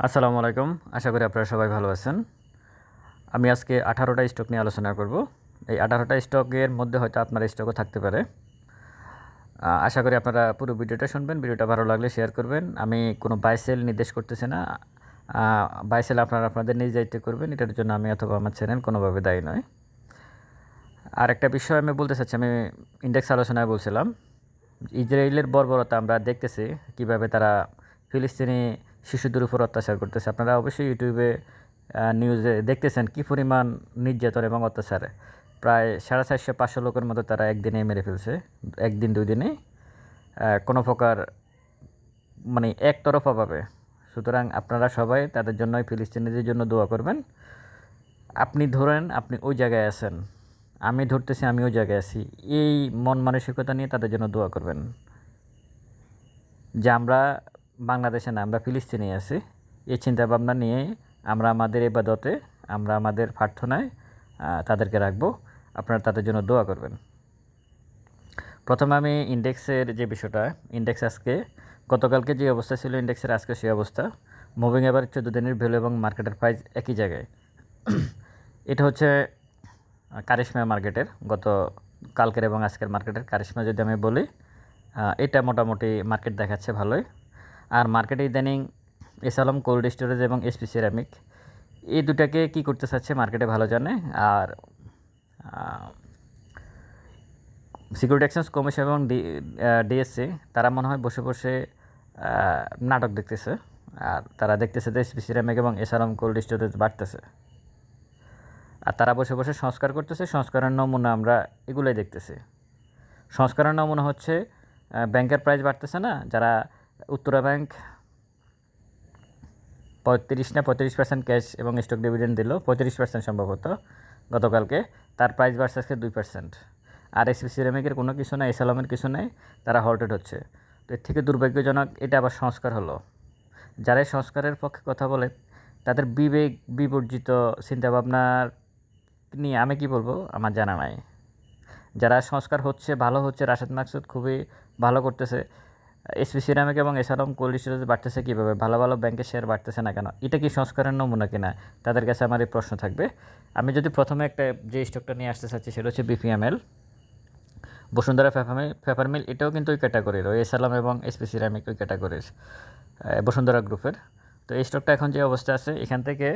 আসসালামু আলাইকুম। আশা করি আপনারা সবাই ভালো আছেন। আমি আজকে আঠারোটা স্টক নিয়ে আলোচনা করব। এই আঠারোটা স্টকের মধ্যে হয়তো আপনার স্টকও থাকতে পারে। আশা করি আপনারা পুরো ভিডিওটা শুনবেন, ভিডিওটা ভালো লাগলে শেয়ার করবেন। আমি কোনো বাইসেল নির্দেশ করতেছি না। বাইসেল আপনারা আপনাদের নিজ দায়িত্বে করবেন, এটার জন্য আমি অথবা আমার চ্যানেল কোনোভাবে দায়ী নয় আর একটা বিষয় আমি বলতে চাচ্ছি, আমি ইন্ডেক্স আলোচনায় বলছিলাম। ইসরায়েলের বর্বরতা আমরা দেখতেছি, কীভাবে তারা ফিলিস্তিনি শিশুদের উপর অত্যাচার করতেছে। আপনারা অবশ্যই ইউটিউবে নিউজে দেখতেছেন কী পরিমাণ নির্যাতন এবং অত্যাচার। প্রায় সাড়ে চারশো পাঁচশো লোকের মতো তারা একদিনে মেরে ফেলছে। একদিন, দুই দিনে কোনো প্রকার মানে একতরফাভাবে সুতরাং আপনারা সবাই তাদের জন্য ফিলিস্তিনিদের জন্য দোয়া করবেন। আপনি ধরেন আপনি ওই জায়গায় আছেন। আমি ধরতেছি আমি ওই জায়গায় আছি। এই মন মানসিকতা নিয়ে তাদের জন্য দোয়া করবেন। যে আমরা বাংলাদেশে না, আমরা ফিলিস্তিনে আছি। এই চিন্তাভাবনা নিয়ে আমরা আমাদের এবাদতে আমরা আমাদের প্রার্থনায় তাদেরকে রাখব। আপনারা তাদের জন্য দোয়া করবেন। প্রথমে আমি ইন্ডেক্সের যে বিষয়টা, ইন্ডেক্স আজকে, গতকালকে যে অবস্থা ছিল ইন্ডেক্সের, আজকে সেই অবস্থা। মুভিং এবার চোদ্দ দিনের ভ্যালু এবং মার্কেটের প্রাইস একই জায়গায়। এটা হচ্ছে কারিশমা মার্কেটের, গত কালকের এবং আজকের মার্কেটের কারিশমা যদি আমি বলি এটা মোটামুটি মার্কেট দেখাচ্ছে ভালোই। আর মার্কেটে ইদানিং এসালম কোল্ড স্টোরেজ এবং এসপি সিরামিক। এই দুটাকে কি করতে চাচ্ছে মার্কেটে ভালো জানে, আর সিকিউরিটি এক্সচেঞ্জ কমিশন এবং ডিএসসি তারা মনে হয় বসে বসে নাটক দেখতেছে, আর তারা দেখতেছে যে এসপি সিরামিক এবং এসালম কোল্ড স্টোরেজ বাড়তেছে। আর তারা বসে বসে সংস্কার করতেছে, সংস্কারের নমুনা আমরা এগুলোই দেখতেছি। সংস্কারের নমুনা হচ্ছে ব্যাংকের প্রাইস বাড়তেছে না, যারা উত্তরা ব্যাংক পঁয়ত্রিশ না, পঁয়ত্রিশ পার্সেন্ট ক্যাশ এবং স্টক ডিভিডেন্ড দিল, পঁয়ত্রিশ পার্সেন্ট সম্ভবত গতকালকে। তার প্রাইস বাড়ছে আজকে দুই পার্সেন্ট আর এসপি সিরামিকের কোনো কিছু নাই এসালামের কিছু নাই, তারা হল্টেড হচ্ছে। তো এর থেকে দুর্ভাগ্যজনক এটা আবার সংস্কার হলো। যারা সংস্কারের পক্ষে কথা বলে, তাদের বিবেক, বিবর্জিত চিন্তাভাবনার নিয়ে আমি কি বলব? আমার জানা নাই। যারা সংস্কার হচ্ছে, ভালো হচ্ছে, রাশেদ মাকসুদ খুবই ভালো করতেছে এসপি সিরামিক এবং এসারম কোল্ড স্টোরেজ বাড়তেছে কীভাবে? ভালো ভালো ব্যাংকের শেয়ার বাড়তেছে না কেন? এটা কি সংস্কারের নমুনা কিনা? তাদের কাছে আমার এই প্রশ্ন থাকবে। আমি যদি প্রথমে একটা যে স্টকটা নিয়ে আসতে চাচ্ছি সেটা হচ্ছে বিপিএমএল বসুন্ধরা পেপারমিল পেপারমিল এটাও কিন্তু ওই ক্যাটাগরির ওই এসালাম এবং এসপি সিরামিক ওই ক্যাটাগরির বসুন্ধরা গ্রুপের তো এই স্টকটা এখন যে অবস্থা আছে, এখান থেকে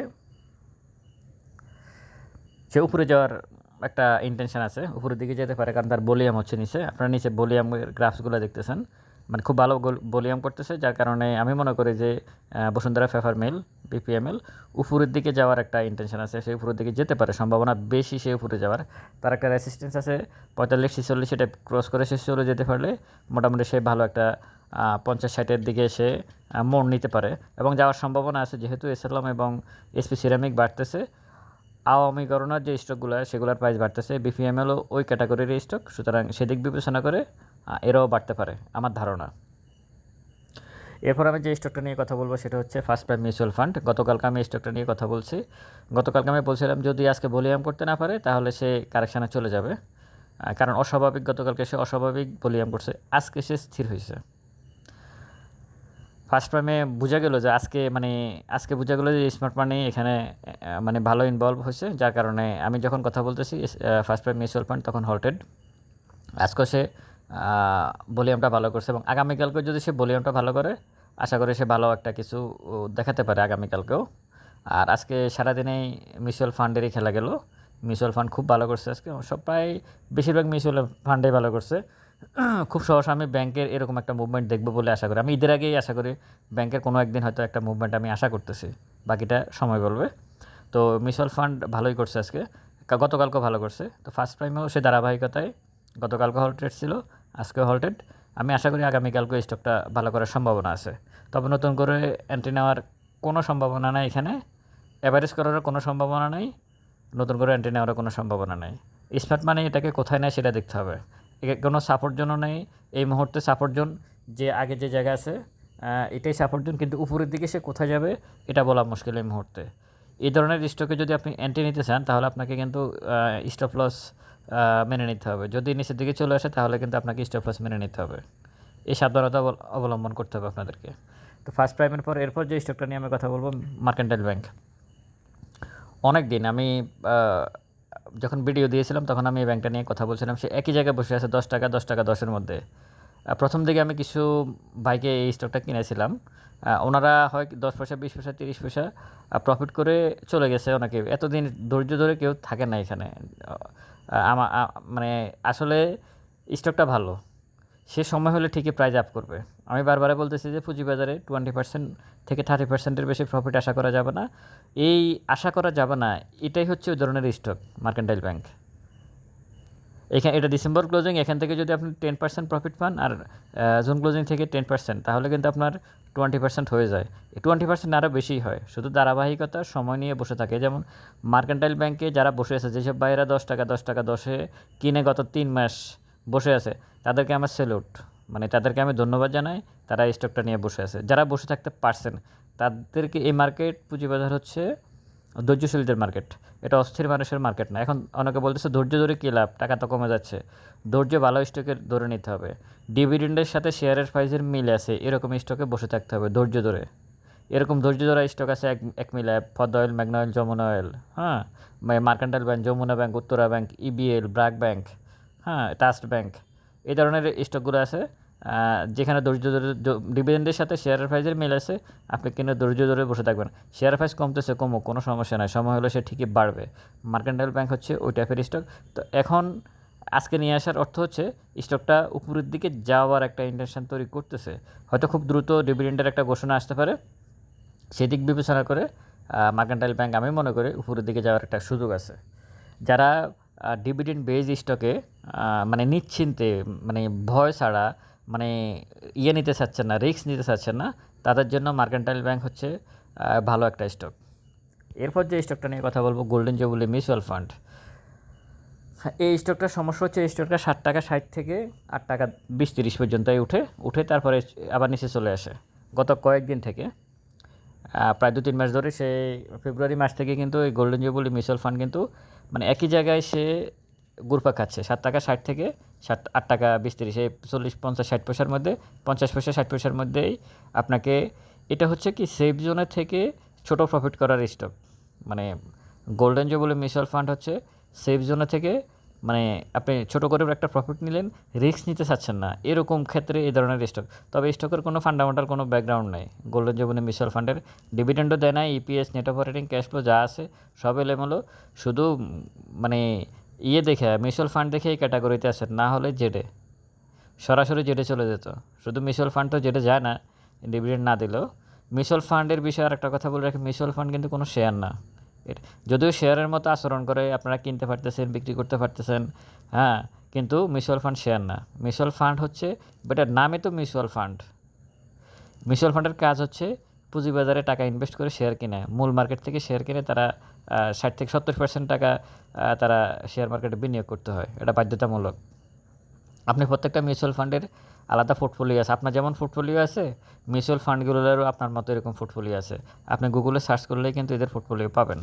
সে উপরে যাওয়ার একটা ইন্টেনশন আছে, উপরের দিকে যেতে পারে, কারণ তার বলিয়াম হচ্ছে নিচে। আপনারা নিচে বলিয়ামের গ্রাফসগুলো দেখতেছেন। মানে খুব ভালো বলিয়াম করতেছে যার কারণে আমি মনে করি যে বসুন্ধরা ফেফার মিল বিপিএমএল উপরের দিকে যাওয়ার একটা ইন্টেনশন আছে সেই উপরের দিকে যেতে পারে সম্ভাবনা বেশি সে উপরে যাওয়ার। তার একটা রেসিস্টেন্স আছে পঁয়তাল্লিশ ছিচল্লিশ এটা ক্রস করে সে চলে যেতে পারলে মোটামুটি সে ভালো একটা পঞ্চাশ ষাটের দিকে সে আহ, মোড় নিতে পারে। এবং যাওয়ার সম্ভাবনা আছে যেহেতু এসএলএম এবং এসপি সিরামিক বাড়তেছে আওয়ামী করোনার যে স্টকগুলো সেগুলোর প্রাইস বাড়তেছে বিপিএমএলও ওই ক্যাটাগরির স্টক সুতরাং সেদিক বিবেচনা করে এরাও বাড়তে পারে, আমার ধারণা। এরপর আমি যে স্টকটা নিয়ে কথা বলব সেটা হচ্ছে ফার্স্ট প্রাইম মিউচুয়াল ফান্ড গতকালকে আমি স্টকটা নিয়ে কথা বলছি। গতকালকে আমি বলছিলাম, যদি আজকে ভলিউম করতে না পারে, তাহলে সে কারেকশানে চলে যাবে। কারণ অস্বাভাবিক, গতকালকে সে অস্বাভাবিক ভলিউম করছে। আজকে সে স্থির হয়েছে। ফার্স্ট প্রাইমে বোঝা গেল যে আজকে মানে আজকে বোঝা গেলো যে স্মার্ট মানি এখানে মানে ভালো ইনভলভ হয়েছে। যার কারণে আমি যখন কথা বলতেছি ফার্স্ট প্রাইম মিউচুয়াল ফান্ড তখন হল্টেড আজকে সে ভলিউমটা ভালো করছে এবং আগামীকালকে যদি সে ভলিউমটা ভালো করে, আশা করি সে ভালো একটা কিছু দেখাতে পারে আগামীকালকেও। আর আজকে সারাদিনেই মিউচুয়াল ফান্ডেরই খেলা গেল। মিউচুয়াল ফান্ড খুব ভালো করছে আজকে। সব প্রায় বেশিরভাগ মিউচুয়াল ফান্ডেই ভালো করছে। খুব সহসা আমি ব্যাংকের এরকম একটা মুভমেন্ট দেখব বলে আশা করি। আমি ঈদের আগেই আশা করি ব্যাংকের কোনো একদিন হয়তো একটা মুভমেন্ট আমি আশা করতেছি। বাকিটা সময় বলবে। তো মিউচুয়াল ফান্ড ভালোই করছে আজকে। গতকালকেও ভালো করছে। তো ফার্স্ট প্রাইমেও সে ধারাবাহিকতায় গতকালকে হল্টেড ছিল আজকে হল্টেড আমি আশা করি আগামীকালকে স্টকটা ভালো করার সম্ভাবনা আছে। তবে নতুন করে এন্ট্রি নেওয়ার কোনো সম্ভাবনা নাই এখানে। অ্যাভারেজ করারও কোনো সম্ভাবনা নেই, নতুন করে এন্ট্রি নেওয়ারও কোনো সম্ভাবনা নেই। স্মার্ট মানে এটাকে কোথায় নেয় সেটা দেখতে হবে। কোনো সাপোর্ট জোনও নেই, এই মুহূর্তে সাপোর্ট জোন যে আগে যে জায়গা আছে এটাই সাপোর্ট জোন কিন্তু উপরের দিকে সে কোথায় যাবে, এটা বলা মুশকিল এই মুহূর্তে। এই ধরনের স্টকে যদি আপনি এন্ট্রি নিতে চান, তাহলে আপনাকে কিন্তু স্টপ লস মেনে নিতে হবে। যদি নিচের দিকে চলে আসে, তাহলে কিন্তু আপনাকে স্টপ লস মেনে নিতে হবে। এই সাবধানতা অবল- অবলম্বন করতে হবে আপনাদেরকে। তো ফার্স্ট প্রাইমের পর, এরপর যে স্টকটা নিয়ে আমি কথা বলব মার্কেন্টাইল ব্যাংক অনেক দিন আমি যখন ভিডিও দিয়েছিলাম, তখন আমি এই ব্যাংকটা নিয়ে কথা বলছিলাম। সে একই জায়গায় বসে আছে, দশ টাকা দশ টাকা, দশের মধ্যে। প্রথম দিকে আমি কিছু বাইকে এই স্টকটা কিনেছিলাম। ওনারা হয় দশ পয়সা, বিশ পয়সা, তিরিশ পয়সা প্রফিট করে চলে গেছে অনেকে। এতদিন ধৈর্য ধরে কেউ থাকে না এখানে। মানে আসলে স্টকটা ভালো। সে সময় হলে ঠিকই প্রাইজ আপ করবে। আমি বারবারে বলতেছি যে পুঁজিবাজারে টোয়েন্টি পার্সেন্ট থেকে থার্টি পার্সেন্টের বেশি প্রফিট আশা করা যাবে না। এই আশা করা যাবে না, এটাই হচ্ছে ওই ধরনের স্টক মার্কেন্টাইল ব্যাংক এখানে এটা ডিসেম্বর ক্লোজিং এখান থেকে যদি আপনি টেন পার্সেন্ট প্রফিট পান আর জুন ক্লোজিং থেকে টেন পার্সেন্ট তাহলে কিন্তু আপনার টোয়েন্টি পার্সেন্ট হয়ে যায়। টোয়েন্টি পার্সেন্ট আরও বেশি হয়। শুধু ধারাবাহিকতা, সময় নিয়ে বসে থাকে। যেমন মার্কেন্টাইল ব্যাংকে যারা বসে আছে, যেসব বাইরা দশ টাকা দশ টাকা দশে কিনে গত তিন মাস বসে আছে, তাদেরকে আমার সেলুট মানে তাদেরকে আমি ধন্যবাদ জানাই। তারা স্টকটা নিয়ে বসে আছে। যারা বসে থাকতে পারছেন, তাদেরকে এই মার্কেট পুঁজিবাজার হচ্ছে ধৈর্যশীলদের মার্কেট এটা অস্থির মানুষের মার্কেট না। এখন অনেকে বলতেছে, ধৈর্য ধরে কী লাভ? টাকা তো কমে যাচ্ছে। ধৈর্য ভালো স্টকে ধরে নিতে হবে। ডিভিডেন্ডের সাথে শেয়ারের প্রাইসের মিল আছে, এরকম স্টকে বসে থাকতে হবে ধৈর্য ধরে। এরকম ধৈর্য ধরা স্টক আছে এক এক মিল অ্যাপ ফদ অয়েল ম্যাগনা অয়েল যমুনা অয়েল হ্যাঁ? Mercantile bank Jamuna bank Uttara bank EBL BRAC bank হ্যাঁ? টাস্ট ব্যাংক এই ধরনের স্টকগুলো আছে। যেখানে ধৈর্য ধরে ডিভিডেন্ডের সাথে শেয়ারের প্রাইসের মিল আছে, আপনি কিনে ধৈর্য ধরে বসে থাকবেন। শেয়ার প্রাইস কমতেছে কমুক, কোনো সমস্যা নাই, সময় হলে সে ঠিকই বাড়বে। মার্কেন্টাইল ব্যাংক হচ্ছে ওই টাইপের স্টক তো এখন আজকে নিয়ে আসার অর্থ হচ্ছে স্টকটা উপরের দিকে যাওয়ার একটা ইন্টেনশন তৈরি করতেছে। হয়তো খুব দ্রুত ডিভিডেন্ডের একটা ঘোষণা আসতে পারে। সেদিক বিবেচনা করে মার্কেন্টাইল ব্যাংক আমি মনে করি উপরের দিকে যাওয়ার একটা সুযোগ আছে। যারা ডিভিডেন্ড বেজ স্টকে মানে নিশ্চিন্তে মানে ভয় ছাড়া মানে ইয়ে নিতে চাচ্ছেন না রিস্ক নিতে চাচ্ছেন না, তাদের জন্য মার্কেন্টাইল ব্যাংক হচ্ছে ভালো একটা স্টক এরপর যে স্টকটা নিয়ে কথা বলব গোল্ডেন জুবলি মিউচুয়াল ফান্ড এই স্টকটার সমস্যা হচ্ছে, এই স্টকটা ষাট টাকা, ষাট থেকে আট টাকা, বিশ, তিরিশ পর্যন্তই উঠে উঠে তারপরে আবার নিচে চলে আসে। গত কয়েকদিন থেকে প্রায় দু, তিন মাস ধরে সে ফেব্রুয়ারি মাস থেকে কিন্তু এই গোল্ডেন জুবলি মিউচুয়াল ফান্ড কিন্তু মানে একই জায়গায় সে গুরপা খাচ্ছে সাত টাকা, ষাট থেকে ষাট, আট টাকা বিশ তিরিশ চল্লিশ, পঞ্চাশ, ষাট পয়সার মধ্যে, পঞ্চাশ পয়সা, ষাট পয়সার মধ্যেই আপনাকে এটা হচ্ছে কি সেফ জোনের থেকে ছোট প্রফিট করার স্টক মানে গোল্ডেন জুবলি মিউচুয়াল ফান্ড হচ্ছে সেফ জোনে থেকে মানে আপনি ছোটো করে একটা প্রফিট নিলেন রিস্ক নিতে চাচ্ছেন না। এরকম ক্ষেত্রে এই ধরনের স্টক তবে স্টকের কোনো ফান্ডামেন্টাল কোনো ব্যাকগ্রাউন্ড নেই। গোল্ডেন জুবলি মিউচুয়াল ফান্ডের ডিভিডেন্ডও দেয় না EPS net operating cash flow যা আছে সব এলেমেলো। শুধু মানে ইয়ে দেখে মিউচুয়াল ফান্ড দেখে এই ক্যাটাগরিতে আছে না হলে জেডে সরাসরি জেডে চলে যেত। শুধু মিউচুয়াল ফান্ড তো জেডে যায় না ডিভিডেন্ড না দিলেও। মিউচুয়াল ফান্ডের বিষয়ে একটা কথা বলে রাখি মিউচুয়াল ফান্ড কিন্তু কোনো শেয়ার না। যদিও শেয়ারের মতো আচরণ করে, আপনারা কিনতে পারতেছেন, বিক্রি করতে পারতেছেন হ্যাঁ কিন্তু মিউচুয়াল ফান্ড শেয়ার না। মিউচুয়াল ফান্ড হচ্ছে বেটার নামে তো মিউচুয়াল ফান্ড মিউচুয়াল ফান্ডের কাজ হচ্ছে, পুঁজিবাজারে টাকা ইনভেস্ট করে শেয়ার কিনে। মূল মার্কেট থেকে শেয়ার কিনে তারা ষাট থেকে সত্তর পার্সেন্ট টাকা তারা শেয়ার মার্কেটে বিনিয়োগ করতে হয়। এটা বাধ্যতামূলক। আপনি প্রত্যেকটা মিউচুয়াল ফান্ডের আলাদা পোর্টফোলিও আছে। আপনার যেমন পোর্টফোলিও আছে মিউচুয়াল ফান্ডগুলোরও আপনার মতো এরকম পোর্টফোলিও আছে। আপনি গুগলে সার্চ করলেই কিন্তু এদের পোর্টফোলিও পাবেন।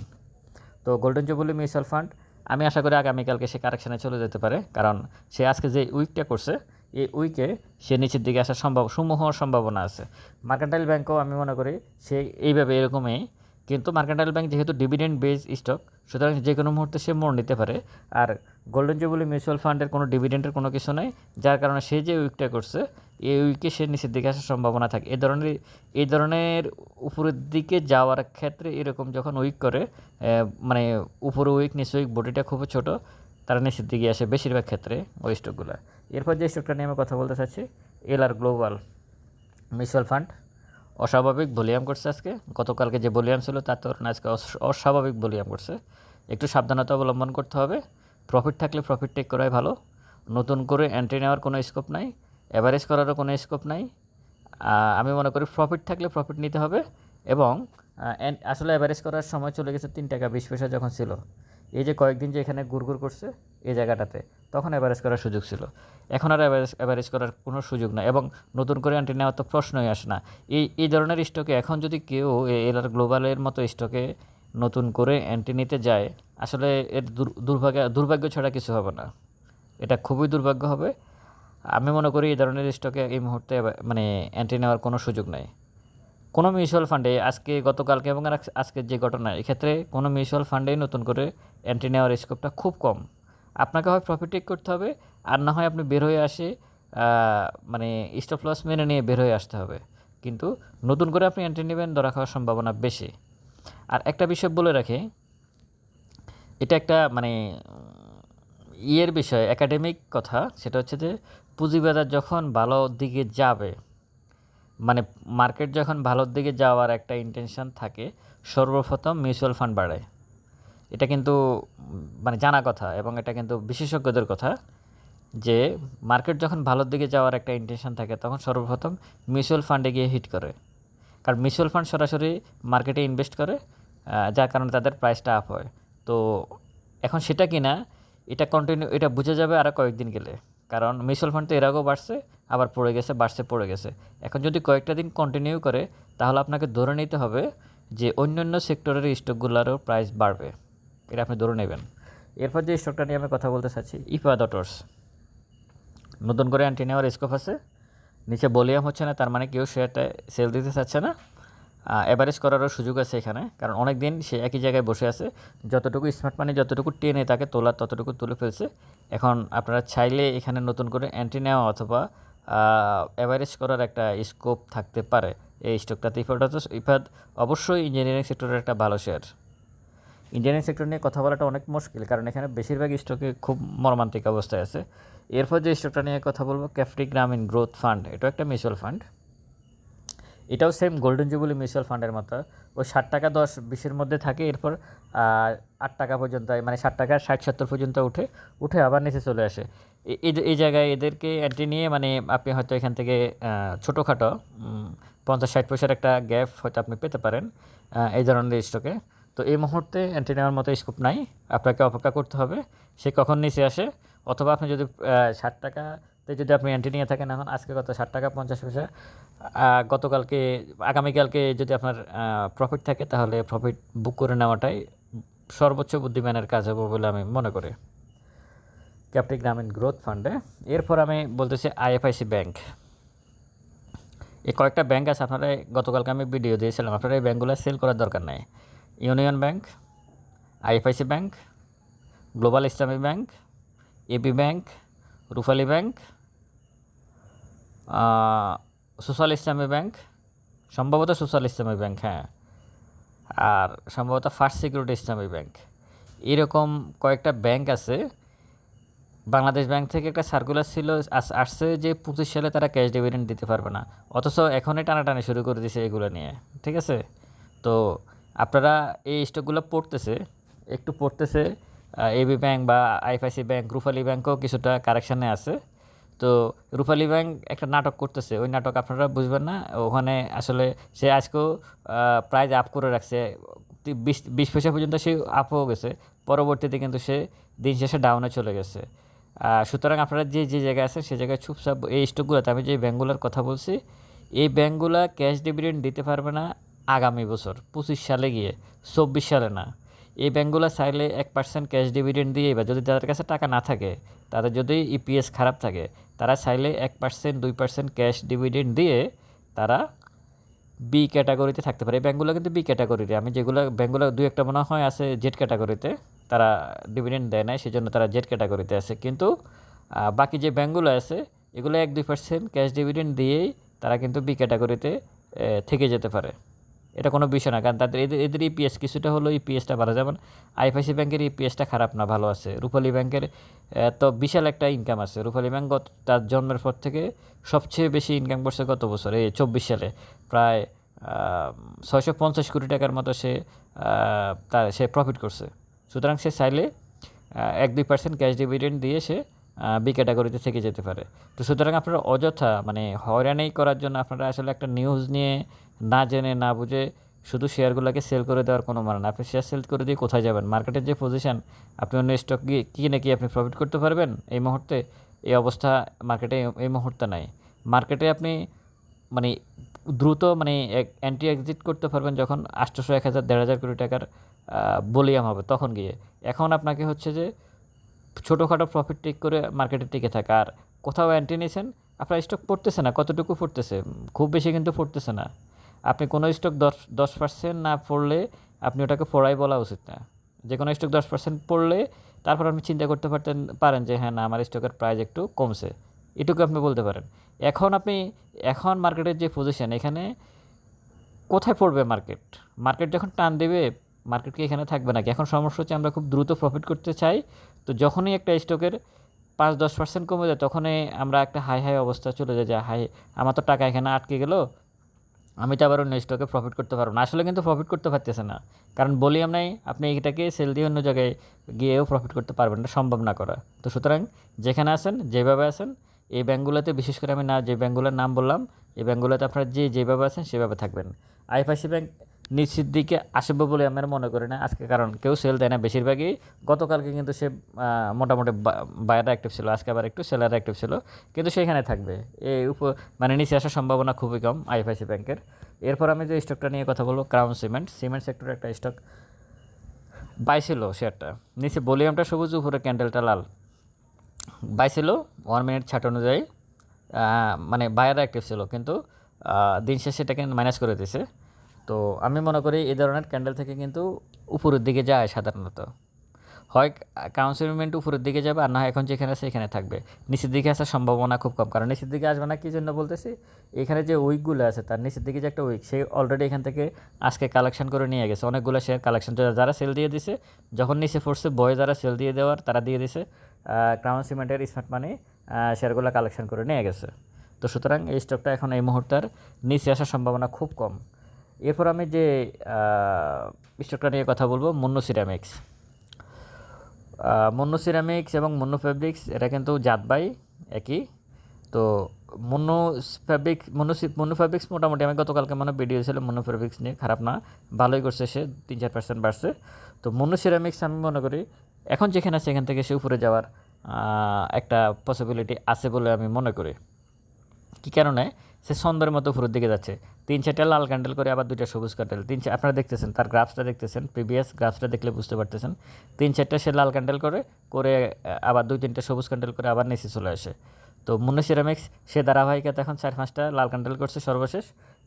তো গোল্ডেন জুবলি মিউচুয়াল ফান্ড আমি আশা করি আগামীকালকে সে কারেকশানে চলে যেতে পারে। কারণ সে আজকে যে উইকটা করছে, এই উইকে সে নিচের দিকে আসার সম্ভব, সমূহ সম্ভাবনা আছে। মার্কেন্টাইল ব্যাংকও আমি মনে করি, সে এইভাবে এরকমই কিন্তু মার্কেন্টাইল ব্যাংক যেহেতু ডিভিডেন্ড বেস স্টক সুতরাং যে কোনো মুহূর্তে সে মোড় নিতে পারে। আর গোল্ডেন জুবলি মিউচুয়াল ফান্ডের কোনো ডিভিডেন্ডের কোনো কিছু নাই, যার কারণে সে যে উইকটা করছে, এই উইকে সে নিচের দিকে আসার সম্ভাবনা থাকে। এই ধরনের এই ধরনের উপরের দিকে যাওয়ার ক্ষেত্রে এরকম যখন উইক করে মানে উপরে উইক নিচে উইক বডিটা খুব ছোট, তারা নিচের দিকে আসে বেশিরভাগ ক্ষেত্রে ওই স্টকগুলো এরপর যে স্টকটা নিয়ে আমি কথা বলতে চাচ্ছি L R global mutual fund অস্বাভাবিক ভলিউম করছে আজকে। গতকালকে যে ভলিউম ছিল তার তো আজকে অস্বাভাবিক ভলিউম করছে। একটু সাবধানতা অবলম্বন করতে হবে। প্রফিট থাকলে প্রফিট টেক করাই ভালো। নতুন করে এন্ট্রি নেওয়ার কোনো স্কোপ নাই। অ্যাভারেজ করারও কোনো স্কোপ নাই। আমি মনে করি প্রফিট থাকলে প্রফিট নিতে হবে এবং আসলে অ্যাভারেজ করার সময় চলে গেছে তিন টাকা বিশ পয়সা যখন ছিল। এই যে কয়েকদিন যে এখানে গুড়গুড় করছে এই জায়গাটাতে। তখন অ্যাভারেজ করার সুযোগ ছিল। এখন আর অ্যাভারেজ অ্যাভারেজ করার কোনো সুযোগ নাই এবং নতুন করে এন্ট্রি নেওয়ার তো প্রশ্নই আসে না। এই এই ধরনের স্টকে এখন যদি কেউ এলার গ্লোবালের মতো স্টকে নতুন করে অ্যান্টি নিতে যায়, আসলে এর দুর- দুর্ভাগ্য দুর্ভাগ্য ছাড়া কিছু হবে না। এটা খুবই দুর্ভাগ্য হবে। আমি মনে করি এই ধরনের স্টকে এই মুহূর্তে মানে এন্ট্রি নেওয়ার কোনো সুযোগ নেই। কোনো মিউচুয়াল ফান্ডে আজকে, গতকালকে এবং আজকের যে ঘটনা, এক্ষেত্রে কোনো মিউচুয়াল ফান্ডেই নতুন করে এন্ট্রি নেওয়ার স্কোপটা খুব কম। আপনাকে হয় প্রফিট টেক করতে হবে, আর না হয় আপনি বের হয়ে আসে মানে স্টপ লস মেনে নিয়ে বের হয়ে আসতে হবে। কিন্তু নতুন করে আপনি এন্ট্রি নেবেন, ধরা খাওয়ার সম্ভাবনা বেশি। আর একটা বিষয় বলে রাখি, এটা একটা মানে ইয়ের বিষয় একাডেমিক কথা, সেটা হচ্ছে যে পুঁজিবাজার যখন ভালো দিকে যাবে মানে মার্কেট যখন ভালোর দিকে যাওয়ার একটা ইন্টেনশন থাকে, সর্বপ্রথম মিউচুয়াল ফান্ড বাড়ায়। এটা কিন্তু মানে জানা কথা এবং এটা কিন্তু বিশেষজ্ঞদের কথা যে মার্কেট যখন ভালোর দিকে যাওয়ার একটা ইন্টেনশন থাকে, তখন সর্বপ্রথম মিউচুয়াল ফান্ডে গিয়ে হিট করে। কারণ মিউচুয়াল ফান্ড সরাসরি মার্কেটে ইনভেস্ট করে যার কারণে তাদের প্রাইসটা আপ হয়। তো এখন সেটা কি না এটা কন্টিনিউ এটা বুঝে যাবে আরও কয়েকদিন গেলে। কারণ মিউচুয়াল ফান্ড তো এর আগেও বাড়ছে, আবার পড়ে গেছে, বাড়ছে, পড়ে গেছে। এখন যদি কয়েকটা দিন কন্টিনিউ করে, তাহলে আপনাকে ধরে নিতে হবে যে অন্যান্য সেক্টরের স্টকগুলোরও প্রাইস বাড়বে। এটা আপনি ধরে নেবেন। এরপর যে স্টকটা নিয়ে আমি কথা বলতে চাচ্ছি ইফা ডটর্স নতুন করে অ্যান্টি নেওয়ার স্কোপ আছে। নিচে ভলিউম হচ্ছে না, তার মানে কেউ শেয়ারটা সেল দিতে চাচ্ছে না। অ্যাভারেজ করারও সুযোগ আছে এখানে, কারণ অনেক দিন সে একই জায়গায় বসে আছে। যতটুকু স্মার্ট মানি যতটুকু টেনে তাকে তোলার ততটুকু তুলে ফেলছে। এখন আপনারা চাইলে এখানে নতুন করে অ্যান্টি নেওয়া অথবা অ্যাভারেজ করার একটা স্কোপ থাকতে পারে। এই স্টকটাতে ইফাদ ইফাদ অবশ্যই ইঞ্জিনিয়ারিং সেক্টরের একটা ভালো শেয়ার ইঞ্জিনিয়ারিং সেক্টর নিয়ে কথা বলাটা অনেক মুশকিল, কারণ এখানে বেশিরভাগ স্টকে খুব মর্মান্তিক অবস্থায় আছে। এরপর যে স্টকটা নিয়ে কথা বলব ক্যাফটি গ্রামীণ গ্রোথ ফান্ড এটাও একটা মিউচুয়াল ফান্ড এটাও সেম গোল্ডেন জুবিলি মিউচুয়াল ফান্ডের মতো। ওই ষাট টাকা দশ বিশের মধ্যে থাকে, এরপর আট টাকা পর্যন্ত মানে ষাট টাকা ষাট সত্তর পর্যন্ত উঠে উঠে আবার নিচে চলে আসে। এই জায়গায় এদেরকে অ্যান্টি নিয়ে মানে আপনি হয়তো এখান থেকে ছোটোখাটো পঞ্চাশ ষাট পয়সার একটা গ্যাপ হয়তো আপনি পেতে পারেন এই ধরনের স্টকে তো এই মুহূর্তে অ্যান্টি নেওয়ার মতো স্কোপ নাই। আপনাকে অপেক্ষা করতে হবে, সে কখন নিচে আসে? অথবা আপনি যদি ষাট টাকাতে যদি আপনি অ্যান্টি নিয়ে থাকেন এখন, আজকে কত? ষাট টাকা পঞ্চাশ পয়সা। গতকালকে, আগামীকালকে যদি আপনার প্রফিট থাকে, তাহলে প্রফিট বুক করে নেওয়াটাই সর্বোচ্চ বুদ্ধিমানের কাজ হবে বলে আমি মনে করি। ক্যাপ্টিক গ্রামীণ গ্রোথ ফান্ডে। এরপর আমি বলতেছি আইএফআইসি ব্যাংক। এই কয়েকটা ব্যাংক আছে, আপনারা গতকালকে আমি ভিডিও দিয়েছিলাম, আপনারা এই ব্যাঙ্কগুলো সেল করার দরকার নাই। Union bank, IFIC bank, global Islami bank AB bank, Rupali bank social Islami bank, সম্ভবত সোশ্যাল ইসলামী ব্যাংক হ্যাঁ। আর সম্ভবত ফার্স্ট সিকিউরিটি ইসলামী ব্যাংক। এরকম কয়েকটা ব্যাংক আছে। বাংলাদেশ ব্যাংক থেকে একটা সার্কুলার ছিল, আস- আসছে যে পঁচিশ সালে তারা ক্যাশ ডিভিডেন্ড দিতে পারবে না। অথচ এখনই টানাটানি শুরু করে দিয়েছে এগুলো নিয়ে, ঠিক আছে? তো আপনারা এই স্টকগুলো পড়তেছে, একটু পড়তেছে এবি ব্যাংক বা আইএফআইসি ব্যাংক রুফালি ব্যাংকও কিছুটা কারেকশানে আছে। তো রূপালী ব্যাংক একটা নাটক করতেছে, ওই নাটক আপনারা বুঝবেন না। ওখানে আসলে সে আজকেও প্রাইজ আপ করে রাখছে। বিশ বিশ পয়সা পর্যন্ত সে আপ হয়ে গেছে। পরবর্তীতে কিন্তু সে দিন শেষে ডাউনে চলে গেছে। সুতরাং আপনারা যে যে জায়গায় আছে সে জায়গায় চুপচাপ এই স্টকগুলোতে আমি যে ব্যাঙ্কগুলোর কথা বলছি, এই ব্যাঙ্কগুলো ক্যাশ ডিভিডেন্ড দিতে পারবে না। আগামী বছর, পঁচিশ সালে গিয়ে, চব্বিশ সালে না। এই ব্যাঙ্কগুলো চাইলে এক পার্সেন্ট ক্যাশ ডিভিডেন্ড দিয়ে বা যদি তাদের কাছে টাকা না থাকে, তাদের যদি ইপিএস খারাপ থাকে, তারা চাইলে এক পার্সেন্ট দুই পার্সেন্ট ক্যাশ ডিভিডেন্ড দিয়ে তারা বি ক্যাটাগরিতে থাকতে পারে। এই ব্যাঙ্কগুলো কিন্তু বি ক্যাটাগরিতে আমি যেগুলো ব্যাঙ্কগুলো দুই একটা মনে হয় আছে জেড ক্যাটাগরিতে তারা ডিভিডেন্ড দেয় না সেজন্য তারা জেড ক্যাটাগরিতে আছে। কিন্তু বাকি যে ব্যাঙ্কগুলো আছে, এগুলো এক, দুই পার্সেন্ট ক্যাশ ডিভিডেন্ড দিয়েই তারা কিন্তু বি ক্যাটাগরিতে থেকে যেতে পারে। এটা কোনো বিষয় না, কারণ তাদের এদের এদের ইপিএস কিছুটা হলো ইপিএসটা ভালো যেমন আইএফআইসি ব্যাংকের ইপিএসটা খারাপ না, ভালো আছে। রূপালী ব্যাংকের তো বিশাল একটা ইনকাম আছে। রূপালী ব্যাংক গত, তার জন্মের পর থেকে সবচেয়ে বেশি ইনকাম করছে গত বছর, এই চব্বিশ সালে। প্রায় ছয়শো পঞ্চাশ কোটি টাকার মতো সে তার, সে প্রফিট করছে। সুতরাং সে চাইলে এক দুই পার্সেন্ট ক্যাশ ডিভিডেন্ড দিয়ে সে বি ক্যাটাগরিতে থেকে যেতে পারে। তো সুতরাং আপনারা অযথা মানে হয়রানি করার জন্য আপনারা আসলে একটা নিউজ নিয়ে না জেনে, না বুঝে শুধু শেয়ারগুলোকে সেল করে দেওয়ার কোনো মানে না। আপনি শেয়ার সেল করে দিয়ে কোথায় যাবেন? মার্কেটের যে পজিশন আপনি অন্য স্টক গিয়ে কিনে কি আপনি প্রফিট করতে পারবেন? এই মুহূর্তে এই অবস্থা মার্কেটে এই মুহূর্তে নাই। মার্কেটে আপনি মানে দ্রুত মানে অ্যান্টি এক্সিট করতে পারবেন যখন আটশোশো এক হাজার, দেড় হাজার কোটি টাকার বলিয়াম হবে তখন গিয়ে। এখন আপনাকে হচ্ছে যে ছোটোখাটো প্রফিট টেক করে মার্কেটে টিকে থাকা। আর কোথাও অ্যান্টি নিয়েছেন, আপনার স্টক পড়তেছে না, কতটুকু পড়তেছে? খুব বেশি কিন্তু পড়তেছে না। আপনি কোনো স্টক দশ দশ পার্সেন্ট না পড়লে আপনি ওটাকে পড়াই বলা উচিত না। যে কোনো স্টক দশ পার্সেন্ট পড়লে তারপর আপনি চিন্তা করতে পারতেন, পারেন যে হ্যাঁ না, আমার স্টকের প্রাইস একটু কমছে। এটুকু আপনি বলতে পারেন। এখন আপনি, এখন মার্কেটের যে পজিশন এখানে কোথায় পড়বে মার্কেট মার্কেট যখন টান দেবে মার্কেট কি এখানে থাকবে নাকি? এখন সমস্যা হচ্ছে আমরা খুব দ্রুত প্রফিট করতে চাই। তো যখনই একটা স্টকের পাঁচ, দশ পার্সেন্ট কমে যায়, তখনই আমরা একটা হাই হাই অবস্থা চলে যায় যে হাই আমার তো টাকা এখানে আটকে গেল আমি তো আবার অন্য স্টকে প্রফিট করতে পারব না। আসলে কিন্তু প্রফিট করতে পারতেছে না। কারণ বলিয়াম নাই, আপনি এটাকে সেল দিয়ে অন্য জায়গায় গিয়েও প্রফিট করতে পারবেন না, সম্ভব না করা। তো সুতরাং যেখানে আসেন যেভাবে আসেন এই ব্যাঙ্কগুলোতে বিশেষ করে আমি না, যে ব্যাঙ্কগুলোর নাম বললাম, এই ব্যাঙ্কগুলোতে আপনারা যে যেভাবে আছেন সেভাবে থাকবেন। আইএফআইসি ব্যাংক নিশ্চিত দিকে আসবে বলে আমার মনে করি না। আজকে কারণ কেউ সেল দেয় না। বেশিরভাগই গতকালকে কিন্তু সে মোটামুটি বায়াররা অ্যাক্টিভ ছিল। আজকে আবার একটু সেলাররা অ্যাক্টিভ ছিল। কিন্তু সেখানে থাকবে। এই উপ মানে নিচে আসার সম্ভাবনা খুবই কম আইএফআইসি ব্যাংকের। এরপর আমি যে স্টকটা নিয়ে কথা বলব ক্রাউন সিমেন্ট সিমেন্ট সেক্টরের একটা স্টক বাই ছিল শেয়ারটা নিচে ভলিউমটা সবুজ, উপরে ক্যান্ডেলটা লাল। বাই ছিল ওয়ান মিনিট ছাট অনুযায়ী মানে বায়ার অ্যাক্টিভ ছিল। কিন্তু দিন শেষে এটাকে মাইনাস করে দিছে। তো আমি মনে করি এই ধরনের ক্যান্ডেল থেকে কিন্তু উপরের দিকে যায় সাধারণত। হয় কাউন্সিলমেন্ট উপরের দিকে যাবে আর না এখন যেখানে আছে এখানে থাকবে। নিচের দিকে আসার সম্ভাবনা খুব কম, কারণ নিচের দিকে আসবে না কী জন্য বলতেছি? এখানে যে উইকগুলো আছে তার নিচের দিকে যে একটা উইক সেই অলরেডি এখান থেকে আজকে কালেকশন করে নিয়ে গেছে। অনেকগুলো শেয়ার কালেকশন যারা সেল দিয়ে দিছে, যখন নিচে পড়ছে, বয় যারা সেল দিয়ে দেওয়ার, তারা দিয়ে দিছে ক্রাউন সিমেন্টের স্মার্ট মানি শেয়ারগুলো কালেকশন করে নিয়ে গেছে। তো সুতরাং এই স্টকটা এখন এই মুহূর্তের নিচে আসার সম্ভাবনা খুব কম। এরপর আমি যে স্টকটা নিয়ে কথা বলব, মুন্নু সিরামিক্স। মুন্নু সিরামিক্স এবং মুন্নু ফেব্রিক্স, এটা কিন্তু জাতবাই একই। তো মুন্নু ফ্যাব্রিক মুন্নু সি- ফ্যাব্রিক্স মোটামুটি আমি গতকালকে মনে ভিডিও ছিল মুন্নু ফ্যাব্রিক্স নিয়ে খারাপ না, ভালোই করছে সে তিন চার পার্সেন্ট বাড়ছে। তো মুন্নু সিরামিক্স আমি মনে করি, এখন যেখানে আছে এখান থেকে সে উপরে যাওয়ার একটা পসিবিলিটি আছে বলে আমি মনে করি। কী কারণে? সে সন্ধ্যের মতো উপরের দিকে যাচ্ছে। তিন চারটা লাল ক্যান্ডেল করে আবার দুইটা সবুজ ক্যান্ডেল তিন আপনারা দেখতেছেন, তার গ্রাফসটা দেখতেছেন প্রিভিয়াস গ্রাফসটা দেখলে বুঝতে পারতেছেন। তিন চারটা সে লাল ক্যান্ডেল করে করে আবার দুই তিনটা সবুজ ক্যান্ডেল করে আবার নিচে চলে আসে। তো মুন্না সিরামিক্স সে ধারাবাহিকতা এখন চার পাঁচটা লাল ক্যান্ডেল করছে সর্বশেষ।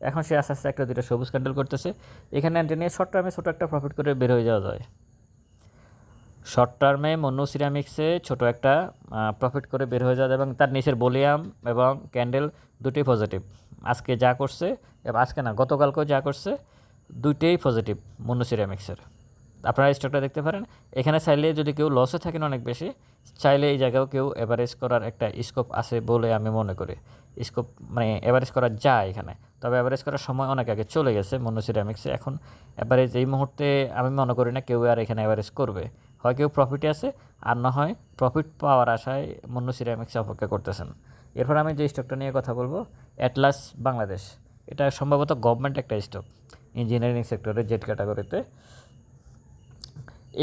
এখন সে আস্তে আস্তে একটা দুইটা সবুজ ক্যান্ডেল করতেছে। এখানে অ্যান্টি নিয়ে শর্ট টার্মে ছোটো একটা প্রফিট করে বের হয়ে যাওয়া যায়। শর্ট টার্মে মন্নু সিরামিক্সে ছোট একটা প্রফিট করে বের হয়ে যাবে এবং তার নিচের বলিয়াম এবং ক্যান্ডেল দুটোই পজিটিভ আজকে যা করছে, এবং, আজকে না, গতকালকেও যা করছে দুইটাই পজিটিভ মন্নু সিরামিক্সের আপনারা স্টকটা দেখতে পারেন। এখানে চাইলে যদি কেউ লসে থাকেন অনেক বেশি, চাইলে এই জায়গাও কেউ এভারেজ করার একটা স্কোপ আছে বলে আমি মনে করি। স্কোপ মানে এভারেজ করা যায় এখানে, তবে এভারেজ করার সময় অনেক আগে চলে গেছে মন্নু সিরামিক্সে এখন এভারেজ এই মুহূর্তে আমি মনে করি না কেউ আর এখানে এভারেজ করবে। হয় কেউ প্রফিটে আছে, আর না হয় প্রফিট পাওয়ার আশায় মন্নু সিরামিক্স অপেক্ষা করতেছেন। এরপর আমি যে স্টকটা নিয়ে কথা বলব অ্যাটলাস বাংলাদেশ এটা সম্ভবত গভর্নমেন্ট একটা স্টক ইঞ্জিনিয়ারিং সেক্টরে জেড ক্যাটাগরিতে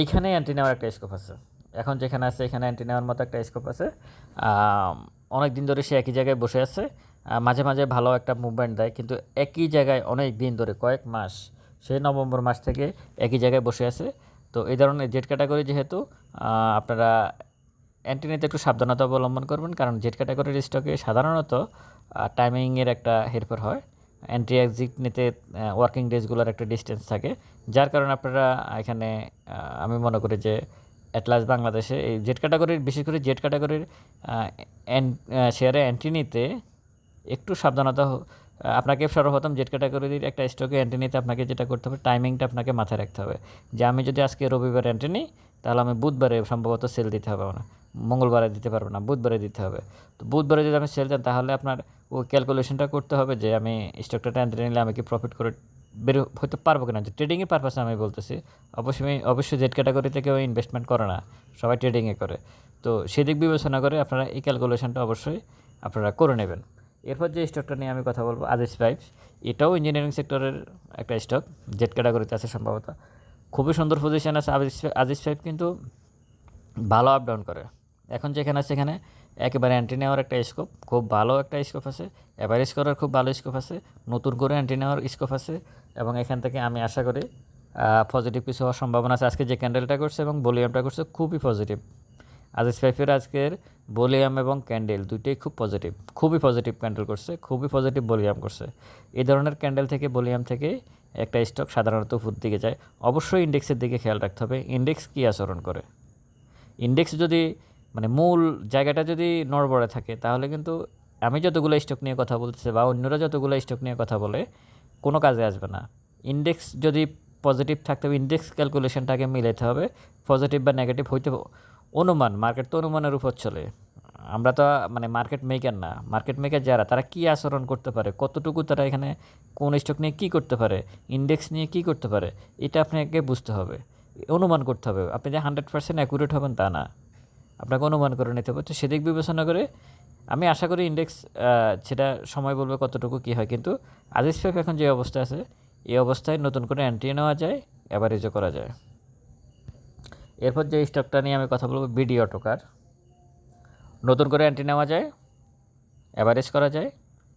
এইখানে অ্যান্টি নেওয়ার একটা স্কোপ আছে। এখন যেখানে আছে, এখানে অ্যান্টি নেওয়ার মতো একটা স্কোপ আছে। অনেক দিন ধরে সে একই জায়গায় বসে আছে। মাঝে মাঝে ভালো একটা মুভমেন্ট দেয়, কিন্তু একই জায়গায় অনেক দিন ধরে, কয়েক মাস, সে নভেম্বর মাস থেকে একই জায়গায় বসে আছে। তো এই ধরনের জেট ক্যাটাগরি যেহেতু আপনারা অ্যান্টি নিতে একটু সাবধানতা অবলম্বন করবেন, কারণ জেট ক্যাটাগরির স্টকে সাধারণত টাইমিংয়ের একটা হেরফের হয়। এন্ট্রি এক্সিট নিতে ওয়ার্কিং ডেজগুলোর একটা ডিস্টেন্স থাকে। যার কারণে আপনারা এখানে আমি মনে করি যে অ্যাটলাস বাংলাদেশে এই জেট ক্যাটাগরির বিশেষ করে জেট ক্যাটাগরির শেয়ারে এন্ট্রি নিতে একটু সাবধানতা আপনাকে সর্বপ্রথম জেট ক্যাটাগরির একটা স্টকে এন্ট্রি নিতে আপনাকে যেটা করতে হবে টাইমিংটা আপনাকে মাথায় রাখতে হবে। যে আমি যদি আজকে রবিবার এন্ট্রি নিই, তাহলে আমি বুধবারে সম্ভবত সেল দিতে হবে না। মঙ্গলবারে দিতে পারব না, বুধবারে দিতে হবে। তো বুধবারে যদি আমি সেল দেন, তাহলে আপনার ওই ক্যালকুলেশনটা করতে হবে যে আমি স্টকটা এন্ট্রি নিলে আমি কি প্রফিট করে বের হতে পারব কিনা। ট্রেডিংয়ের পারপাসে আমি বলতেছি, অবশ্যই অবশ্যই জেড ক্যাটাগরিতে কেউ ইনভেস্টমেন্ট করে না, সবাই ট্রেডিংয়ে করে। তো সেদিক বিবেচনা করে আপনারা এই ক্যালকুলেশনটা অবশ্যই আপনারা করে নেবেন। এরপর যে স্টকটা নিয়ে আমি কথা বলব আজিজ পাইপস এটাও ইঞ্জিনিয়ারিং সেক্টরের একটা স্টক জেড ক্যাটাগরিতে আছে সম্ভবত। খুবই সুন্দর পজিশন আছে আজিজ পাইপ কিন্তু ভালো আপ ডাউন করে। এখন যেখানে আছে সেখানে একেবারে অ্যান্টি নেওয়ার একটা স্কোপ খুব ভালো একটা স্কোপ আছে অ্যাভারেজ করার খুব ভালো স্কোপ আছে, নতুন করে অ্যান্টি নেওয়ার স্কোপ আছে এবং এখান থেকে আমি আশা করি পজিটিভ কিছু হওয়ার সম্ভাবনা আছে। আজকে যে ক্যান্ডেলটা করছে এবং ভলিউমটা করছে, খুবই পজিটিভ আজিজ ফাইফের আজকের বলিয়াম এবং ক্যান্ডেল দুইটাই খুব পজিটিভ খুবই পজিটিভ ক্যান্ডেল করছে, খুবই পজিটিভ বলিয়াম করছে। এই ধরনের ক্যান্ডেল থেকে বলিয়াম থেকে একটা স্টক সাধারণত উপর দিকে যায়। অবশ্যই ইন্ডেক্সের দিকে খেয়াল রাখতে হবে। ইন্ডেক্স কী আচরণ করে? ইন্ডেক্স যদি মানে মূল জায়গাটা যদি নড়বড়ে থাকে, তাহলে কিন্তু আমি যতগুলো স্টক নিয়ে কথা বলতেছি বা অন্যরা যতগুলো স্টক নিয়ে কথা বলে, কোনো কাজে আসবে না। ইন্ডেক্স যদি পজিটিভ থাকতে হবে ইন্ডেক্স ক্যালকুলেশনটাকে মিলাইতে হবে। পজিটিভ বা নেগেটিভ হইতে অনুমান মার্কেট তো অনুমানের উপর চলে। আমরা তো মানে মার্কেট মেকার না। মার্কেট মেকার যারা, তারা কী আচরণ করতে পারে? কতটুকু তারা এখানে, কোন স্টক নিয়ে কী করতে পারে? ইন্ডেক্স নিয়ে কী করতে পারে? এটা আপনাকে বুঝতে হবে। অনুমান করতে হবে। আপনি যে হান্ড্রেড পার্সেন্ট অ্যাকুরেট হবেন তা না। আপনাকে অনুমান করে নিতে হবে। তো সেদিক বিবেচনা করে আমি আশা করি ইন্ডেক্স সেটা সময় বলবে কতটুকু কী হয়। কিন্তু আজিজ ফেফ এখন যে অবস্থা আছে, এই অবস্থায় নতুন করে এন্ট্রি নেওয়া যায় অ্যাভারেজও করা যায়। এরপর যে স্টকটা নিয়ে আমি কথা বলব, বিডি অটোকার। নতুন করে অ্যান্টি নেওয়া যায় অ্যাভারেজ করা যায়,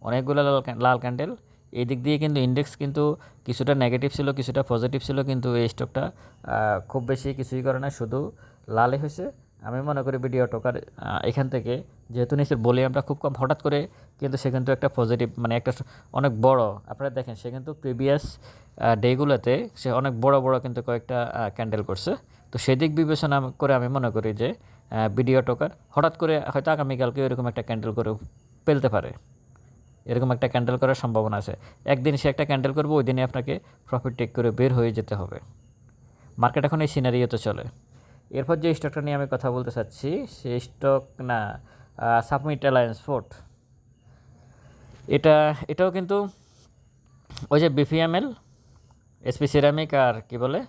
অনেকগুলো লাল লাল ক্যান্ডেল এই দিক দিয়ে কিন্তু ইন্ডেক্স কিন্তু কিছুটা নেগেটিভ ছিল, কিছুটা পজিটিভ ছিল, কিন্তু এই স্টকটা খুব বেশি কিছুই করে না, শুধু লালে হয়েছে। আমি মনে করি ভিডিও টোকার এখান থেকে যেহেতু নিচের ভলিউমটা খুব কম, হঠাৎ করে কিন্তু সে কিন্তু একটা পজিটিভ মানে একটা অনেক বড়, আপনারা দেখেন, সে কিন্তু প্রিভিয়াস ডেগুলোতে সে অনেক বড় বড় কিন্তু কয়েকটা ক্যান্ডেল করছে। তো সেদিক বিবেচনা করে আমি মনে করি যে ভিডিও টোকার হঠাৎ করে হয়তো আগামীকালকে এরকম একটা ক্যান্ডেল করে ফেলতে পারে। এরকম একটা ক্যান্ডেল করার সম্ভাবনা আছে। একদিন সে একটা ক্যান্ডেল করবে, ওই দিনে আপনাকে প্রফিট টেক করে বের হয়ে যেতে হবে। মার্কেট এখন এই সিনারিওতে চলে। এরপর যে স্টকটা নিয়ে আমি কথা বলতে চাচ্ছি সেই স্টক না সাবমিট অ্যালায়েন্স ফোর্ট এটা, এটাও কিন্তু ওই যে বিপিএমএল এসপি সিরামিক আর কি বলে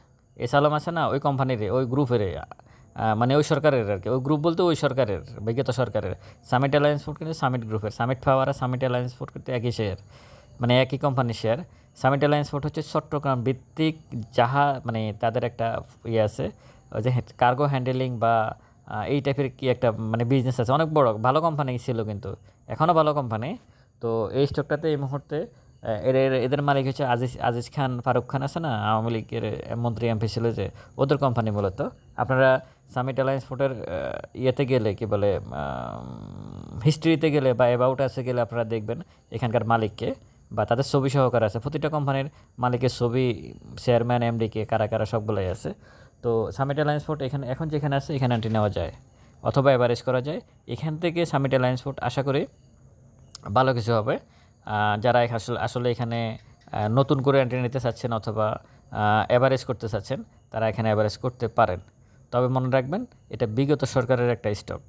এস আলম আছে না, ওই কোম্পানির ওই গ্রুপের মানে ওই সরকারের আর কি। ওই গ্রুপ বলতে ওই সরকারের বিগত সরকারের। সামিট অ্যালায়েন্স ফুড কিন্তু সামিট গ্রুপের সামিট পাওয়ার আর সামিট অ্যালায়েন্স ফুড কিন্তু একই শেয়ার মানে একই কোম্পানির শেয়ার সামিট অ্যালায়েন্স ফুড হচ্ছে চট্টগ্রাম ভিত্তিক যাহা মানে তাদের একটা ইয়ে আছে, ওই যে কার্গো হ্যান্ডেলিং বা এই টাইপের কি একটা মানে বিজনেস আছে। অনেক বড়, ভালো কোম্পানি ছিল কিন্তু। এখনও ভালো কোম্পানি তো এই স্টকটাতে এই মুহূর্তে এর এদের মালিক হচ্ছে আজিজ আজিজ খান, ফারুক খান আছে না? আওয়ামী লীগের মন্ত্রী এমপি ছিল যে, ওদের কোম্পানি মূলত। আপনারা সামিট অ্যালায়েন্স ফুডের ইয়েতে গেলে কি বলে হিস্ট্রিতে গেলে বা অ্যাবাউট আছে গেলে আপনারা দেখবেন, এখানকার মালিককে বা তাদের ছবি সহকারে আছে। প্রতিটা কোম্পানির মালিকের ছবি চেয়ারম্যান এমডিকে কারা কারা সবগুলোই আছে। তো সামিট অ্যালায়েন্স ফুড এখানে, এখন যেখানে আছে, এখানে এন্ট্রি নেওয়া যায়। অথবা অ্যাভারেজ করা যায়। এখান থেকে সামিট অ্যালায়েন্স ফুড আশা করি ভালো কিছু হবে। যারা আসলে এখানে নতুন করে এন্ট্রি নিতে চাচ্ছেন অথবা অ্যাভারেজ করতে চাচ্ছেন, তারা এখানে অ্যাভারেজ করতে পারেন। তবে মনে রাখবেন, এটা বিগত সরকারের একটা স্টক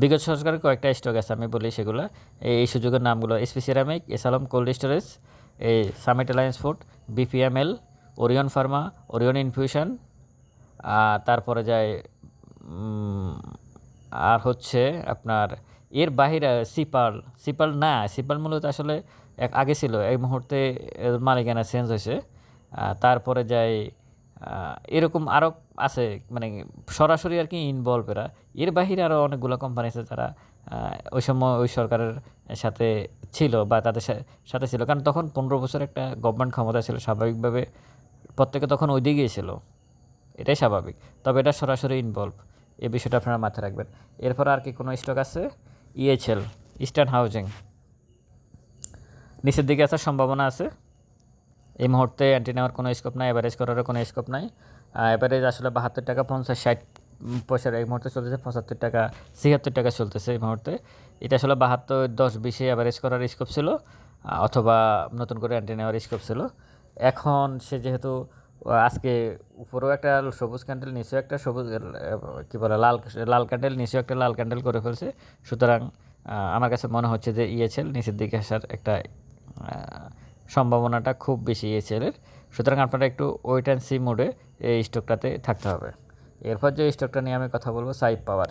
বিগত সরকারের কয়েকটা স্টক আছে, আমি বলি সেগুলো। এই এই সুযোগের নামগুলো এসপি সিরামিক এসালম কোল্ড স্টোরেজ এই Summit alliance food BPML Orion pharma Orion infusion তারপরে যায় আর হচ্ছে আপনার এর বাহিরে সিপাল সিপাল না সিপাল মূলত আসলে এক আগে ছিল এই মুহূর্তে মালিকানা চেঞ্জ হয়েছে। তারপরে আহ, এরকম আরও আছে মানে সরাসরি আর কি ইনভলভ এরা এর বাহিরে আরও অনেকগুলো কোম্পানি আছে যারা ওই সময় ওই সরকারের সাথে ছিল বা তাদের সাথে ছিল। কারণ তখন পনেরো বছর একটা গভর্নমেন্ট ক্ষমতা ছিল স্বাভাবিকভাবে প্রত্যেকে তখন ওই দিকেই ছিল। এটাই স্বাভাবিক। তবে এটা সরাসরি ইনভলভ এই বিষয়টা আপনারা মাথায় রাখবেন। এরপর আর কি কোনো স্টক আছে? ইএচএল ইস্টার্ন হাউজিং নিচের দিকে আসার সম্ভাবনা আছে। এই মুহূর্তে অ্যান্টি নেওয়ার কোনো স্কোপ নাই অ্যাভারেজ করারও কোনো স্কোপ নাই। অ্যাভারেজ আসলে বাহাত্তর টাকা, পঞ্চাশ, ষাট পয়সার এই মুহূর্তে চলতেছে, পঁচাত্তর টাকা, ছিয়াত্তর টাকা চলতেছে এই মুহূর্তে। এটা আসলে বাহাত্তর, দশ, বিশে অ্যাভারেজ করার স্কোপ ছিল অথবা নতুন করে অ্যান্টি নেওয়ার স্কোপ ছিল। এখন সে যেহেতু আজকে উপরেও একটা সবুজ ক্যান্ডেল নিচেও একটা সবুজ কী বলে, লাল লাল ক্যান্ডেল নিচেও একটা লাল ক্যান্ডেল করে ফেলছে। সুতরাং আমার কাছে মনে হচ্ছে যে ইএচএল নিচের দিকে আসার একটা সম্ভাবনাটা খুব বেশি ইএচএলের সুতরাং আপনারা একটু ওয়েট অ্যান্ড সি মোডে এই স্টকটাতে থাকতে হবে। এরপর যে স্টকটা নিয়ে আমি কথা বলব সাইপ পাওয়ার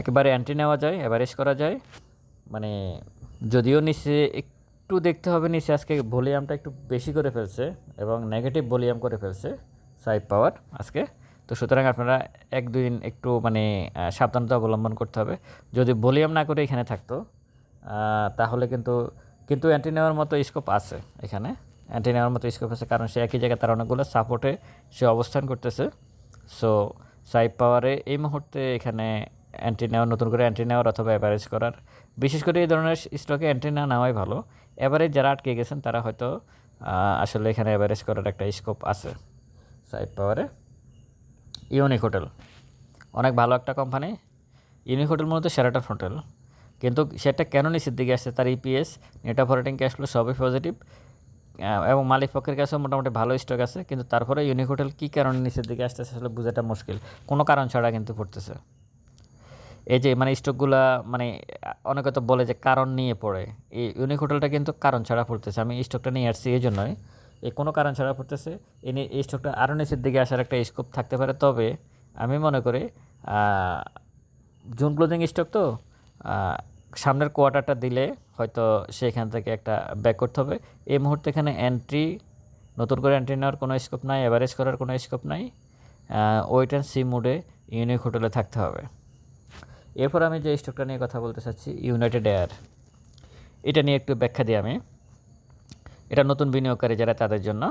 একেবারে অ্যান্টি নেওয়া যায় অ্যাভারেজ করা যায়। মানে যদিও নিচে একটু দেখতে হবে নিচে, আজকে ভলিউমটা একটু বেশি করে ফেলছে এবং নেগেটিভ ভলিউম করে ফেলছে সাইড পাওয়ার আজকে। তো সুতরাং আপনারা এক, দুই দিন একটু মানে সাবধানতা অবলম্বন করতে হবে। যদি ভলিউম না করে এখানে থাকতো তাহলে কিন্তু কিন্তু অ্যান্টি নেওয়ার মতো স্কোপ আছে এখানে। অ্যান্টি নেওয়ার মতো স্কোপ আছে কারণ সে একই জায়গায় তার অনেকগুলো সাপোর্টে সে অবস্থান করতেছে। সো সাইপ পাওয়ারে এই মুহূর্তে এখানে অ্যান্টি নেওয়ার নতুন করে অ্যান্টি নেওয়ার অথবা অ্যাভারেজ করার, বিশেষ করে এই ধরনের স্টকে অ্যান্টি না নেওয়াই ভালো। এভারেজ যারা আটকে গেছেন, তারা হয়তো আসলে এখানে অ্যাভারেজ করার একটা স্কোপ আছে সাইপ পাওয়ারে ইউনিক হোটেল অনেক ভালো একটা কোম্পানি ইউনিক হোটেল মূলত সেরাটন হোটেল কিন্তু সেটা কেন নিচের দিকে আসছে? তার EPS net operating cash flow সবই পজিটিভ এবং মালিক পক্ষের কাছেও মোটামুটি ভালো স্টক আছে। কিন্তু তারপরে ইউনিক হোটেল কী কারণে নিচের দিকে আসতেছে, আসলে বোঝাটা মুশকিল। কোনো কারণ ছাড়া কিন্তু পড়তেছে এই যে মানে স্টকগুলা মানে অনেকে তো বলে যে কারণ নিয়ে পড়ে। এই ইউনিক হোটেলটা কিন্তু কারণ ছাড়া পড়তেছে। আমি স্টকটা নিয়ে আসছি এই জন্যই এই কোনো কারণ ছাড়া পড়তেছে। এই নিয়ে এই স্টকটা আরও নিচের দিকে আসার একটা স্কোপ থাকতে পারে। তবে আমি মনে করি জুন ক্লোজিং স্টক তো সামনের কোয়ার্টারটা দিলে হয়তো সেখান থেকে একটা ব্যাক করতে হবে। এই মুহূর্তে এখানে এন্ট্রি নতুন করে এন্ট্রি নেওয়ার কোনো স্কোপ নাই অ্যাভারেজ করার কোনো স্কোপ নাই। ওয়েট অ্যান্ড সি মুডে ইউনিক হোটেলে থাকতে হবে। এরপর আমি যে স্টকটা নিয়ে কথা বলতে চাচ্ছি ইউনাইটেড এয়ার এটা নিয়ে একটু ব্যাখ্যা দিই আমি। এটা নতুন বিনিয়োগকারী যারা, তাদের জন্য।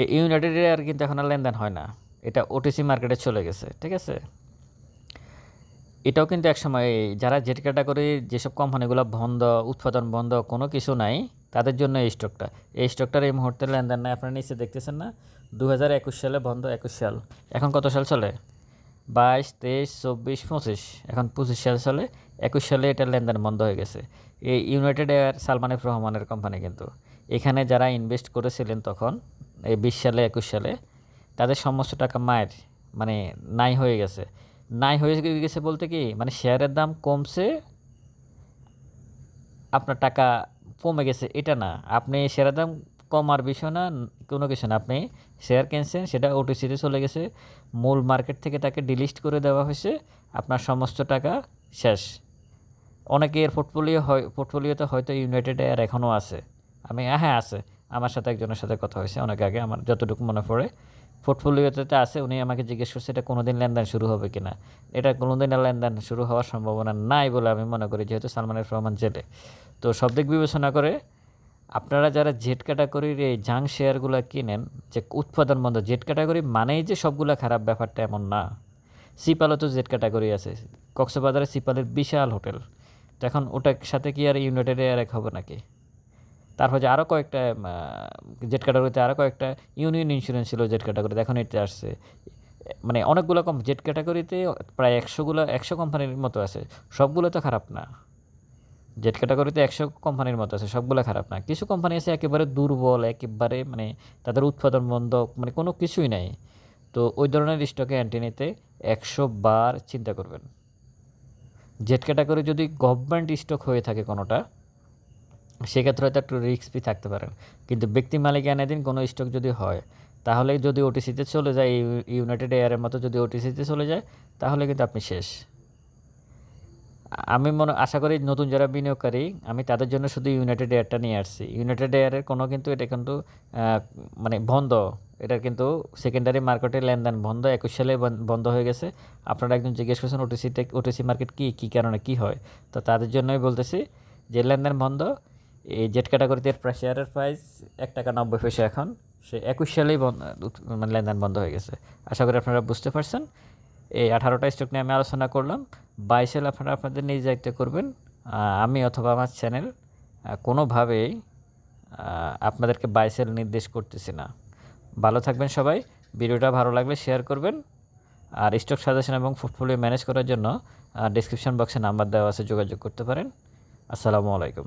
এই ইউনাইটেড এয়ার কিন্তু এখন আর লেনদেন হয় না। এটা ওটিসি মার্কেটে চলে গেছে, ঠিক আছে? এটাও কিন্তু একসময় যারা জেট ক্যাটাগরি যেসব কোম্পানিগুলো বন্ধ, উৎপাদন বন্ধ, কোনো কিছু নাই, তাদের জন্য এই স্টকটা এই স্টকটার এই মুহূর্তে লেনদেন নাই, আপনারা নিচে দেখতেছেন না। দু হাজার একুশ সালে বন্ধ একুশ সাল। এখন কত সাল চলে? বাইশ, তেইশ, চব্বিশ, পঁচিশ। এখন পঁচিশ সাল সালে একুশ সালে এটা লেনদেন বন্ধ হয়ে গেছে। এই ইউনাইটেড এয়ার সালমানিফ রহমানের কোম্পানি কিন্তু। এখানে যারা ইনভেস্ট করেছিলেন তখন, এই বিশ সালে, একুশ সালে, তাদের সমস্ত টাকা মায়ের মানে নাই হয়ে গেছে। নাই হয়ে গেছে বলতে কি মানে শেয়ারের দাম কমছে, আপনার টাকা কমে গেছে, এটা না। আপনি শেয়ারের দাম কমার বিষয় না কোনো কিছু না। আপনি শেয়ার কিনছেন, সেটা ওটিসিতে চলে গেছে। মূল মার্কেট থেকে তাকে ডিলিস্ট করে দেওয়া হয়েছে। আপনার সমস্ত টাকা শেষ। অনেকে এর পোর্টফোলিও হয় পোর্টফোলিওতে হয়তো ইউনাইটেড এয়ার এখনও আছে। আমি হ্যাঁ আছে। আমার সাথে একজনের সাথে কথা হয়েছে। অনেক আগে আমার যতটুকু মনে পড়ে পোর্টফোলিওতে আছে, উনি আমাকে জিজ্ঞেস করছে, এটা কোনো দিন লেনদেন শুরু হবে কি না এটা কোনো দিন লেনদেন শুরু হওয়ার সম্ভাবনা নাই বলে আমি মনে করি, যেহেতু সালমানের রহমান জেলে। তো সব দিক বিবেচনা করে আপনারা যারা জেট ক্যাটাগরির এই জাং শেয়ারগুলো কিনেন, যে উৎপাদন বন্ধ জেট ক্যাটাগরি মানেই যে সবগুলো খারাপ ব্যাপারটা এমন না। সিপালও তো জেট ক্যাটাগরি আছে। কক্সবাজারে সিপালের বিশাল হোটেল। তো এখন ওটার সাথে কি আর ইউনাইটেড এয়ার এক হবে নাকি? তারপর যে আরও কয়েকটা জেট ক্যাটাগরিতে আরও কয়েকটা ইউনিয়ন ইন্স্যুরেন্স ছিল জেট ক্যাটাগরিতে এখন এটা আসছে। মানে অনেকগুলো কম জেট ক্যাটাগরিতে প্রায় একশোগুলো একশো কোম্পানির মতো আছে। সবগুলো তো খারাপ না। জেট ক্যাটাগরিতে একশো কোম্পানির মতো আছে, সবগুলো খারাপ না। কিছু কোম্পানি আছে একেবারে দুর্বল, একেবারে মানে তাদের উৎপাদন বন্ধ মানে কোনো কিছুই নাই। তো ওই ধরনের স্টকে অ্যান্টি নিতে একশো বার চিন্তা করবেন। জেট ক্যাটাগরি যদি গভর্নমেন্ট স্টক হয়ে থাকে কোনোটা, সেক্ষেত্রে হয়তো একটু রিস্ক থাকতে পারেন। কিন্তু ব্যক্তি মালিকানাধীন কোনো স্টক যদি হয় তাহলে যদি ওটিসিতে চলে যায় ইউ- ইউনাইটেড এয়ারের মতো যদি ওটিসিতে চলে যায়, তাহলে কিন্তু আপনি শেষ। আমি মনে, আশা করি নতুন যারা বিনিয়োগকারী, আমি তাদের জন্য শুধু ইউনাইটেড এয়ারটা নিয়ে আসছি। ইউনাইটেড এয়ারের কোনো কিন্তু এটা কিন্তু মানে বন্ধ। এটা কিন্তু সেকেন্ডারি মার্কেটে লেনদেন বন্ধ, একুশ সালে বন- বন্ধ হয়ে গেছে। আপনারা একজন জিজ্ঞেস করছেন ওটিসিতে ওটিসি মার্কেট কী কী কারণে কী হয়? তো তাদের জন্যই বলতেছি যে লেনদেন বন্ধ, এই জেট ক্যাটাগরিতে শেয়ারের প্রাইস এক টাকা নব্বই পয়সা এখন। সে একুশ সালেই বন্ধ মানে লেনদেন বন্ধ হয়ে গেছে। আশা করি আপনারা বুঝতে পারছেন। এই আঠারোটা স্টক নিয়ে আমি আলোচনা করলাম। বাই সেল আপনারা আপনাদের নিজ দায়িত্বে করবেন। আমি অথবা আমার চ্যানেল কোনোভাবেই আপনাদেরকে বাইসেল নির্দেশ করতেছি না। ভালো থাকবেন সবাই। ভিডিওটা ভালো লাগলে শেয়ার করবেন। আর স্টক সাজেশন এবং পোর্টফোলিও ম্যানেজ করার জন্য ডিসক্রিপশন বক্সে নাম্বার দেওয়া আছে, যোগাযোগ করতে পারেন। আসসালামু আলাইকুম।